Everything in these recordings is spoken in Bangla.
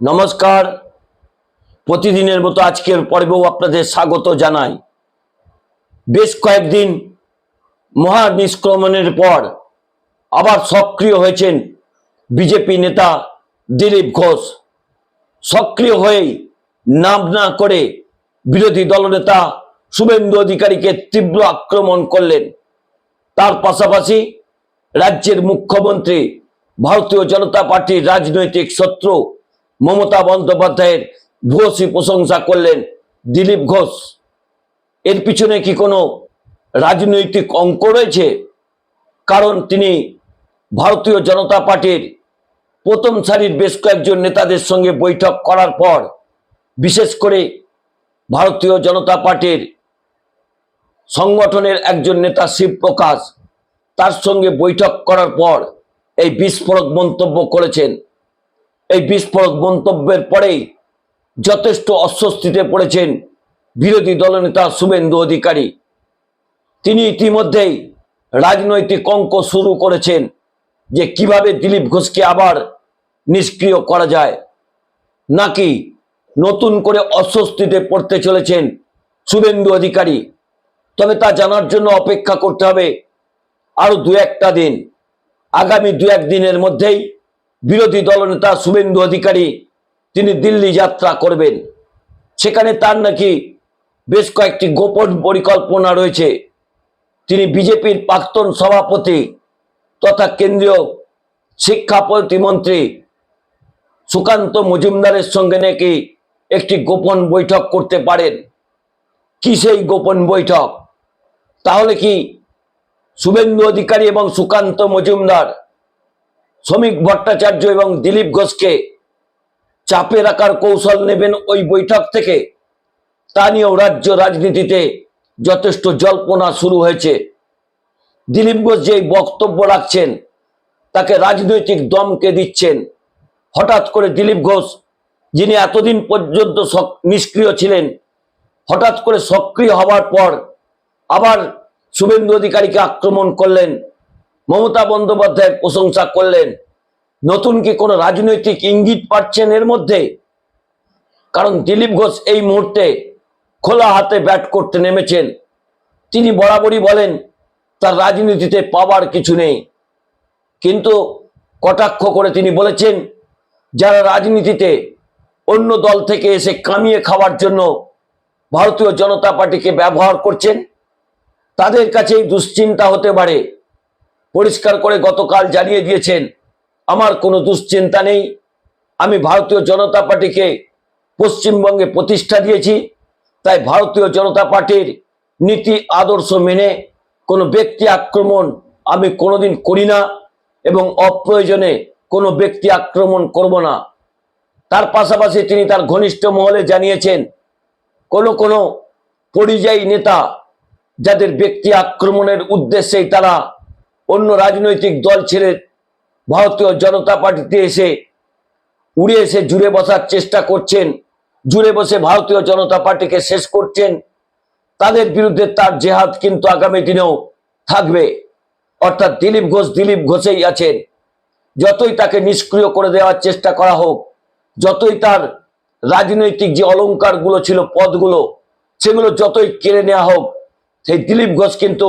নমস্কার। প্রতিদিনের মতো আজকের পর্বেও আপনাদের স্বাগত জানাই। বেশ কয়েকদিন মহা নিষ্ক্রমণের পর আবার সক্রিয় হয়েছেন বিজেপি নেতা দিলীপ ঘোষ। সক্রিয় হয়েই নাম না করে বিরোধী দলনেতা শুভেন্দু অধিকারীকে তীব্র আক্রমণ করলেন। তার পাশাপাশি রাজ্যের মুখ্যমন্ত্রী, ভারতীয় জনতা পার্টির রাজনৈতিক শত্রু মমতা বন্দ্যোপাধ্যায়ের ভূয়সী প্রশংসা করলেন দিলীপ ঘোষ। এর পিছনে কি কোনো রাজনৈতিক অঙ্ক রয়েছে? কারণ তিনি ভারতীয় জনতা পার্টির প্রথম সারির বেশ কয়েকজন নেতাদের সঙ্গে বৈঠক করার পর, বিশেষ করে ভারতীয় জনতা পার্টির সংগঠনের একজন নেতা শিবপ্রকাশ তার সঙ্গে বৈঠক করার পর এই বিস্ফোরক মন্তব্য করেছেন এই বিস্ফোরক মন্তব্যের পরেই যথেষ্ট অস্বস্তিতে পড়েছেন বিরোধী দলনেতা শুভেন্দু অধিকারী। তিনি ইতিমধ্যেই রাজনৈতিক অঙ্ক শুরু করেছেন যে কীভাবে দিলীপ ঘোষকে আবার নিষ্ক্রিয় করা যায়। নাকি নতুন করে অস্বস্তিতে পড়তে চলেছেন শুভেন্দু অধিকারী। তবে তা জানার জন্য অপেক্ষা করতে হবে আরও দু একটা দিন। আগামী দু এক দিনের মধ্যেই বিরোধী দলনেতা শুভেন্দু অধিকারী, তিনি দিল্লি যাত্রা করবেন। সেখানে তার নাকি বেশ কয়েকটি গোপন পরিকল্পনা রয়েছে। তিনি বিজেপির প্রাক্তন সভাপতি তথা কেন্দ্রীয় শিক্ষা প্রতিমন্ত্রী সুকান্ত মজুমদারের সঙ্গে নাকি একটি গোপন বৈঠক করতে পারেন। কি সেই গোপন বৈঠক? তাহলে কি শুভেন্দু অধিকারী এবং সুকান্ত মজুমদার শ্রমিক ভট্টাচার্য এবং দিলীপ ঘোষকে চাপে রাখার কৌশল নেবেন ওই বৈঠক থেকে। তা নিয়েও রাজ্য রাজনীতিতে যথেষ্ট জল্পনা শুরু হয়েছে। দিলীপ ঘোষ যে বক্তব্য রাখছেন, তাকে রাজনৈতিক দমকে দিচ্ছেন। হঠাৎ করে দিলীপ ঘোষ, যিনি এতদিন পর্যন্ত নিষ্ক্রিয় ছিলেন, হঠাৎ করে সক্রিয় হওয়ার পর আবার শুভেন্দু অধিকারীকে আক্রমণ করলেন। মমতা বন্দ্যোপাধ্যায়ের প্রশংসা করলেন। নতুন কি কোনো রাজনৈতিক ইঙ্গিত পাচ্ছেন এর মধ্যে? কারণ দিলীপ ঘোষ এই মুহূর্তে খোলা হাতে ব্যাট করতে নেমেছেন। তিনি বরাবরই বলেন, তার রাজনীতিতে পাওয়ার কিছু নেই। কিন্তু কটাক্ষ করে তিনি বলেছেন, যারা রাজনীতিতে অন্য দল থেকে এসে কামিয়ে খাওয়ার জন্য ভারতীয় জনতা পার্টিকে ব্যবহার করছেন, তাদের কাছেই দুশ্চিন্তা হতে পারে। পরিষ্কার করে গতকাল জানিয়ে দিয়েছেন, আমার কোনো দুশ্চিন্তা নেই। আমি ভারতীয় জনতা পার্টিকে পশ্চিমবঙ্গে প্রতিষ্ঠা দিয়েছি, তাই ভারতীয় জনতা পার্টির নীতি আদর্শ মেনে কোনো ব্যক্তি আক্রমণ আমি কোনোদিন করি না এবং অপ্রয়োজনে কোনো ব্যক্তি আক্রমণ করব না। তার পাশাপাশি তিনি তার ঘনিষ্ঠ মহলে জানিয়েছেন, কোনো কোনো পরিযায়ী নেতা যাদের ব্যক্তি আক্রমণের উদ্দেশ্যেই তারা অন্য রাজনৈতিক দল ছেড়ে ভারতীয় জনতা পার্টিতে এসে উড়ে এসে জুড়ে বসার চেষ্টা করছেন, জুড়ে বসে ভারতীয় জনতা পার্টিকে শেষ করছেন, তাদের বিরুদ্ধে তার জেহাদ কিন্তু আগামী দিনেও থাকবে। অর্থাৎ দিলীপ ঘোষ, দিলীপ ঘোষেই আছেন। যতই তাকে নিষ্ক্রিয় করে দেওয়ার চেষ্টা করা হোক, যতই তার রাজনৈতিক যে অলঙ্কারগুলো ছিল, পদগুলো, সেগুলো যতই কেড়ে নেওয়া হোক, সেই দিলীপ ঘোষ কিন্তু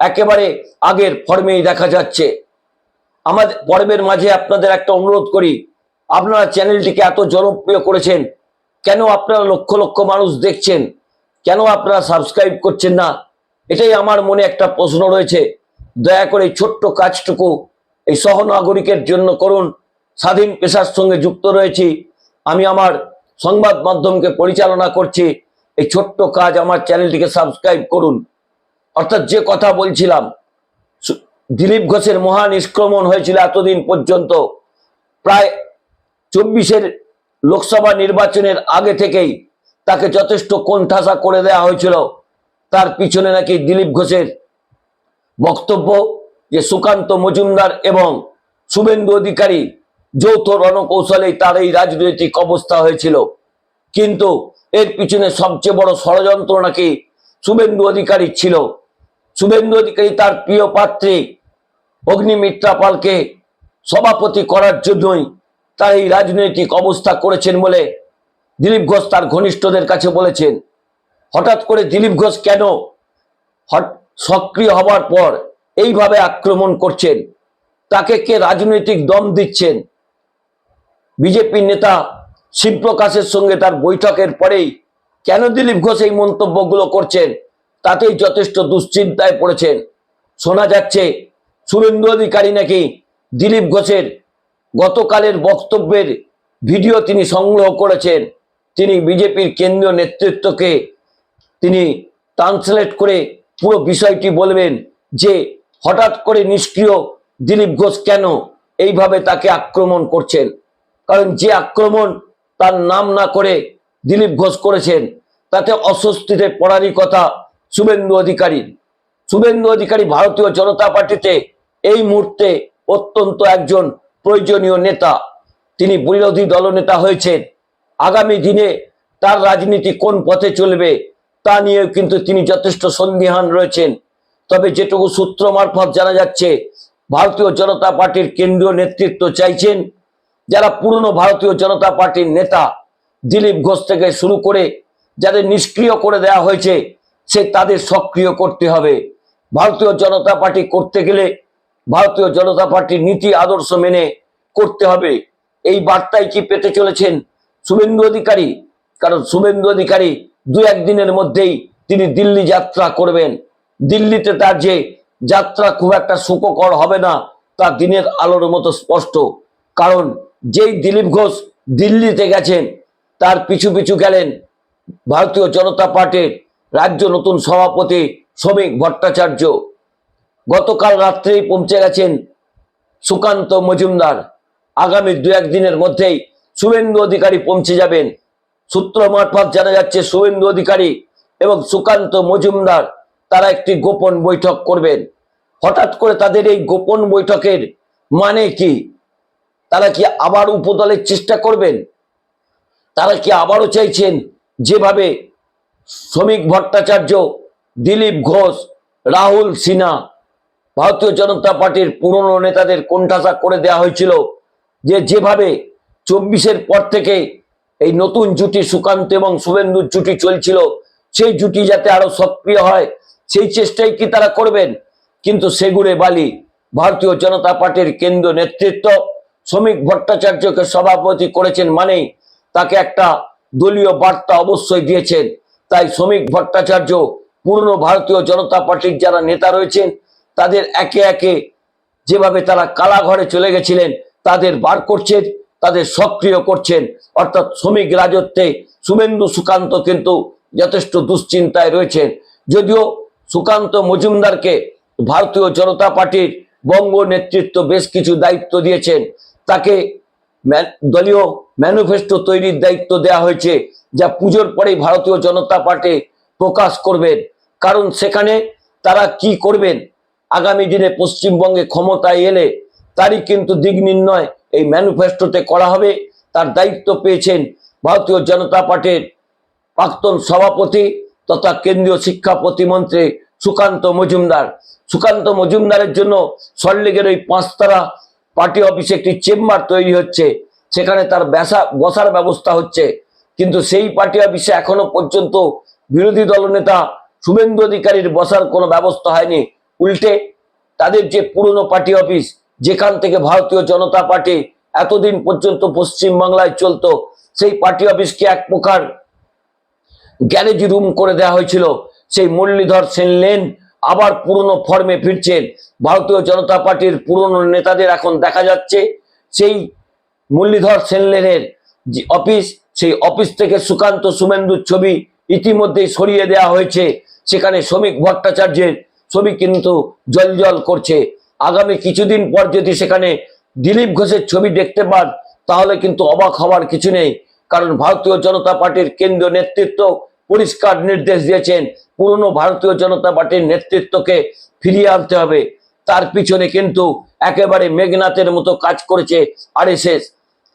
একেবারে আগের ফর্মেই দেখা যাচ্ছে। আমাদের পর্বের মাঝে আপনাদের একটা অনুরোধ করি, আপনারা চ্যানেলটিকে এত জনপ্রিয় করেছেন, কেন আপনারা লক্ষ লক্ষ মানুষ দেখছেন, কেন আপনারা সাবস্ক্রাইব করছেন না? এটাই আমার মনে একটা প্রশ্ন রয়েছে। দয়া করে ছোট্ট কাজটুকু এই সহনাগরিকের জন্য করুন। স্বাধীন পেশার সঙ্গে যুক্ত রয়েছি। আমি আমার সংবাদ মাধ্যমকে পরিচালনা করছি। এই ছোট্ট কাজ আমার চ্যানেলটিকে সাবস্ক্রাইব করুন। অর্থাৎ যে কথা বলছিলাম দিলীপ ঘোষের মহা নিষ্ক্রমণ হয়েছিল এতদিন পর্যন্ত। প্রায় চব্বিশের লোকসভা নির্বাচনের আগে থেকেই তাকে যথেষ্ট কোণঠাসা করে দেওয়া হয়েছিল। তার পিছনে নাকি দিলীপ ঘোষের বক্তব্য যে সুকান্ত মজুমদার এবং শুভেন্দু অধিকারী যৌথ রণকৌশলেই তার এই রাজনৈতিক অবস্থা হয়েছিল। কিন্তু এর পিছনে সবচেয়ে বড় ষড়যন্ত্র নাকি শুভেন্দু অধিকারী ছিল। শুভেন্দু অধিকারী তার প্রিয় পাত্রী অগ্নিমিত্রা পালকে সভাপতি করার জন্যই তার এই রাজনৈতিক অবস্থা করেছেন বলে দিলীপ ঘোষ তার ঘনিষ্ঠদের কাছে বলেছেন। হঠাৎ করে দিলীপ ঘোষ কেন সক্রিয় হবার পর এইভাবে আক্রমণ করছেন? তাকে কে রাজনৈতিক দম দিচ্ছেন? বিজেপি নেতা শিবপ্রকাশের সঙ্গে তার বৈঠকের পরেই কেন দিলীপ ঘোষ এই মন্তব্যগুলো করছেন? তাতেই যথেষ্ট দুশ্চিন্তায় পড়েছেন। শোনা যাচ্ছে, শুভেন্দু অধিকারী নাকি দিলীপ ঘোষের গতকালের বক্তব্যের ভিডিও তিনি সংগ্রহ করেছেন। তিনি বিজেপির কেন্দ্রীয় নেতৃত্বকে তিনি ট্রান্সলেট করে পুরো বিষয়টি বলবেন যে, হঠাৎ করে নিষ্ক্রিয় দিলীপ ঘোষ কেন এইভাবে তাকে আক্রমণ করছেন? কারণ যে আক্রমণ তার নাম না করে দিলীপ ঘোষ করেছেন, তাতে অস্বস্তিতে পড়ারই কথা শুভেন্দু অধিকারীর শুভেন্দু অধিকারী ভারতীয় জনতা পার্টিতে এই মুহূর্তে অত্যন্ত একজন প্রয়োজনীয় নেতা। তিনি বিরোধী দলনেতা হয়েছেন। আগামী দিনে তার রাজনীতি কোন পথে চলবে তা নিয়েও কিন্তু তিনি যথেষ্ট সন্দিহান রয়েছেন। তবে যেটুকু সূত্র মারফত জানা যাচ্ছে, ভারতীয় জনতা পার্টির কেন্দ্রীয় নেতৃত্ব চাইছেন যারা পুরনো ভারতীয় জনতা পার্টির নেতা দিলীপ ঘোষ থেকে শুরু করে যাদের নিষ্ক্রিয় করে দেওয়া হয়েছে সে তাদের সক্রিয় করতে হবে। ভারতীয় জনতা পার্টি করতে গেলে ভারতীয় জনতা পার্টির নীতি আদর্শ মেনে করতে হবে। এই বার্তাই কি পেতে চলেছেন শুভেন্দু অধিকারী? কারণ শুভেন্দু অধিকারী দু একদিনের মধ্যেই তিনি দিল্লি যাত্রা করবেন। দিল্লিতে তার যে যাত্রা খুব একটা সুখকর হবে না, তা দিনের আলোর মতো স্পষ্ট। কারণ যেই দিলীপ ঘোষ দিল্লিতে গেছেন, তার পিছু পিছু গেলেন ভারতীয় জনতা পার্টির রাজ্য নতুন সভাপতি শ্রমিক ভট্টাচার্য। গতকাল রাত্রেই পৌঁছে গেছেন সুকান্ত মজুমদার। আগামী দু একদিনের মধ্যেই শুভেন্দু অধিকারী পৌঁছে যাবেন। সূত্র মারফত জানা যাচ্ছে, শুভেন্দু অধিকারী এবং সুকান্ত মজুমদার তারা একটি গোপন বৈঠক করবেন। হঠাৎ করে তাদের এই গোপন বৈঠকের মানে কি? তারা কি আবার উপদলের চেষ্টা করবেন? তারা কি আবারও চাইছেন যেভাবে শ্রমিক ভট্টাচার্য, দিলীপ ঘোষ, রাহুল সিনহা, ভারতীয় জনতা পার্টির পুরনো নেতাদের কোণঠাসা করে দেওয়া হয়েছিল যে যেভাবে চব্বিশের পর থেকে এই নতুন জুটি সুকান্ত এবং শুভেন্দুর জুটি চলছিল, সেই জুটি যাতে আরও সক্রিয় হয়, সেই চেষ্টাই কি তারা করবেন? কিন্তু সেগুড়ে বালি, ভারতীয় জনতা পার্টির কেন্দ্র নেতৃত্ব, শ্রমিক ভট্টাচার্যকে সভাপতি করেছেন মানেই তাকে একটা দলীয় বার্তা অবশ্যই দিয়েছেন। তাই শ্রমিক ভট্টাচার্য পুরনো ভারতীয় জনতা পার্টির যারা নেতা রয়েছেন, তাদের একে একে যেভাবে তারা কালাঘরে চলে গেছিলেন, তাদের বার করছেন, তাদের সক্রিয় করছেন। অর্থাৎ শ্রমিক রাজত্বে শুভেন্দু সুকান্ত কিন্তু যথেষ্ট দুশ্চিন্তায় রয়েছেন। যদিও সুকান্ত মজুমদারকে ভারতীয় জনতা পার্টির বঙ্গ নেতৃত্ব বেশ কিছু দায়িত্ব দিয়েছেন। তাকে দলীয় ম্যানিফেস্টো তৈরির দায়িত্ব দেওয়া হয়েছে। যা পুজোর পরেই ভারতীয় জনতা পার্টি প্রকাশ করবেন। কারণ সেখানে তারা কি করবেন? আগামী দিনে পশ্চিমবঙ্গে ক্ষমতায় এলে তারই কিন্তু দিক নির্ণয় এই ম্যানিফেস্টোতে করা হবে। তার দায়িত্ব পেয়েছেন ভারতীয় জনতা পার্টির প্রাক্তন সভাপতি তথা কেন্দ্রীয় শিক্ষা প্রতিমন্ত্রী সুকান্ত মজুমদার। সুকান্ত মজুমদারের জন্য সল্টলেকের ওই পাঁচতারা পার্টি অফিসে একটি চেম্বার তৈরি হচ্ছে। সেখানে তার বেসা বসার ব্যবস্থা হচ্ছে। কিন্তু সেই পার্টি অফিসে এখনও পর্যন্ত বিরোধী দলনেতা শুভেন্দু অধিকারীর বসার কোনো ব্যবস্থা হয়নি। উল্টে তাদের যে পুরনো পার্টি অফিস, যেখান থেকে ভারতীয় জনতা পার্টি এতদিন পর্যন্ত পশ্চিম বাংলায় চলতো, সেই পার্টি অফিসকে এক প্রকার গ্যারেজ রুম করে দেওয়া হয়েছিল। সেই মুরলীধর সেন লেন আবার পুরনো ফর্মে ফিরছেন। ভারতীয় জনতা পার্টির পুরনো নেতাদের এখন দেখা যাচ্ছে। সেই মুরলীধর সেনলেনের যে অফিস সেই অফিস থেকে সুকান্ত সুমেন্দুর ছবি ইতিমধ্যেই সরিয়ে দেওয়া হয়েছে। সেখানে শ্রমিক ভট্টাচার্যের ছবি কিন্তু জল করছে। আগামী কিছুদিন পর যদি সেখানে দিলীপ ঘোষের ছবি দেখতে পান, তাহলে কিন্তু অবাক হওয়ার কিছু নেই। কারণ ভারতীয় জনতা পার্টির কেন্দ্রীয় নেতৃত্ব পরিষ্কার নির্দেশ দিয়েছেন, পুরনো ভারতীয় জনতা পার্টির নেতৃত্বকে ফিরিয়ে আনতে হবে। তার পিছনে কিন্তু একেবারে মেঘনাথের মতো কাজ করেছে আরএসএস।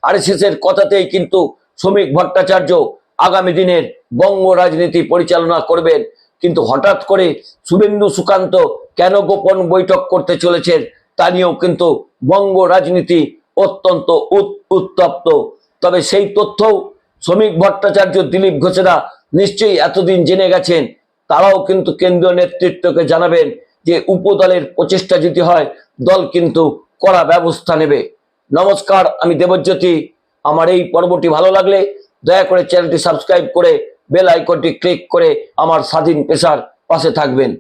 আরএসএস এর কথাতেই কিন্তু শ্রমিক ভট্টাচার্য আগামী দিনের বঙ্গ রাজনীতি পরিচালনা করবেন। কিন্তু হঠাৎ করে শুভেন্দু সুকান্ত কেন গোপন বৈঠক করতে চলেছেন তা নিয়েও কিন্তু বঙ্গ রাজনীতি অত্যন্ত উত- উত্তপ্ত। তবে সেই তথ্যও শ্রমিক ভট্টাচার্য দিলীপ ঘোষেরা নিশ্চয়ই এতদিন জেনে গেছেন। তারাও কিন্তু কেন্দ্রীয় নেতৃত্বকে জানাবেন যে উপদলের প্রচেষ্টা যদি হয়, দল কিন্তু কড়া ব্যবস্থা নেবে। নমস্কার, আমি দেবজ্যোতি। আমার এই পর্বটি ভালো লাগলে দয়া করে চ্যানেলটি সাবস্ক্রাইব করে বেল আইকনটি ক্লিক করে আমার স্বাধীন পেশার পাশে থাকবেন।